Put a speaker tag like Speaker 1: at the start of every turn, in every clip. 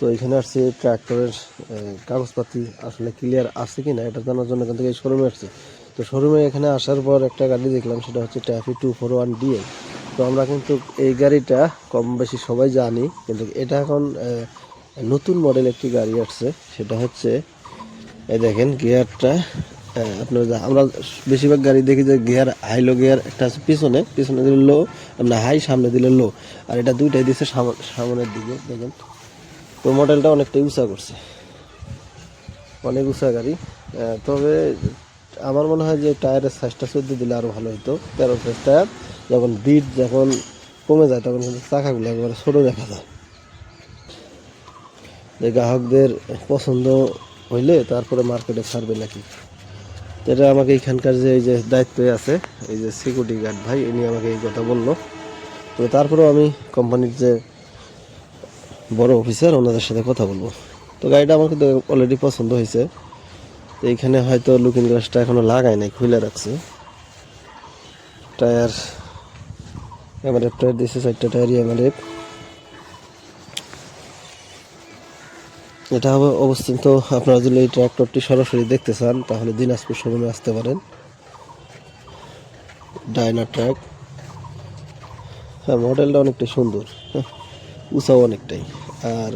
Speaker 1: তো এখানে আসছি ট্র্যাক্টরের কাগজপাতি আসলে ক্লিয়ার আছে কি না এটা জানার জন্য এখান থেকে শোরুমে আসছি। তো শোরুমে এখানে আসার পর একটা গাড়ি দেখলাম, সেটা হচ্ছে TAFE two four one D A আমরা কিন্তু এই গাড়িটা কম বেশি সবাই জানি, কিন্তু এটা এখন নতুন মডেল একটি গাড়ি আসছে, সেটা হচ্ছে এই দেখেন গিয়ারটা আপনার আমরা বেশিরভাগ গাড়ি দেখি যে গিয়ার হাই লো গিয়ার একটা আছে পিছনে পিছনে দিলে লো না হাই সামনে দিলে লো আর এটা দুইটাই দিচ্ছে সামনে- সামনের দিকে, দেখেন। তো মডেলটা অনেকটাই উঁচা করছে। অনেক উঁচা গাড়ি। তবে আমার মনে হয় যে টায়ারের সাইজটা চোদ্দ দিলে আরও ভালো হতো তেরো সাইজ টায়ার যখন বিট যখন কমে যায়, তখন কিন্তু চাকাগুলো একবারে ছোটো দেখা যায়। যে গ্রাহকদের পছন্দ হইলে তারপরে মার্কেটে ছাড়বে নাকি? এটা আমাকে এখানকার যে এই যে দায়িত্বে আছে, এই যে সিকিউরিটি গার্ড ভাই ইনি আমাকে এই কথা বলল। তো তারপরেও আমি কোম্পানির যে বড় অফিসার ওনাদের সাথে কথা বলব। তো গাড়িটা আমার কিন্তু অলরেডি পছন্দ হয়েছে। তো এইখানে হয়তো লুকিং গ্লাসটা এখনও লাগায় নাই খুলে রাখছে। টায়ার এমআরএফ টায়ার দিয়েছে চারটা টায়ারই এমআরএফ এটা হবে অবস্থিত আপনারা যদি এই ট্র্যাক্টরটি সরাসরি দেখতে চান তাহলে দিনাজপুর শোরুমে আসতে পারেন। ডায়না ট্র্যাক হ্যাঁ মডেলটা অনেকটাই সুন্দর হ্যাঁ, উঁচাও অনেকটাই। আর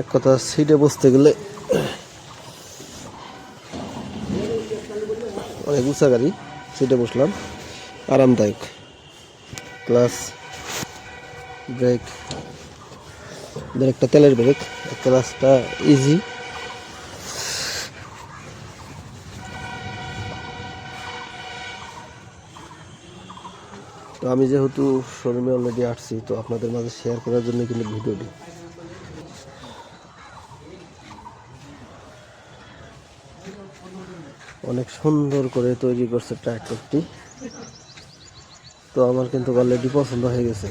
Speaker 1: এক কথা সিটে বসতে গেলে অনেক উঁচা গাড়ি, সিটে বসলাম। আরামদায়ক। প্লাস ব্রেক ব্রেকটা তেলের ব্রেক, ক্লাসটা ইজি তো আমি যেহেতু শোরুমে অলরেডি আসছি, তো আপনাদের মাঝে শেয়ার করার জন্য কিন্তু ভিডিওটি। অনেক সুন্দর করে তৈরি করছে ট্র্যাক্টরটি তো আমার কিন্তু অলরেডি পছন্দ হয়ে গেছে।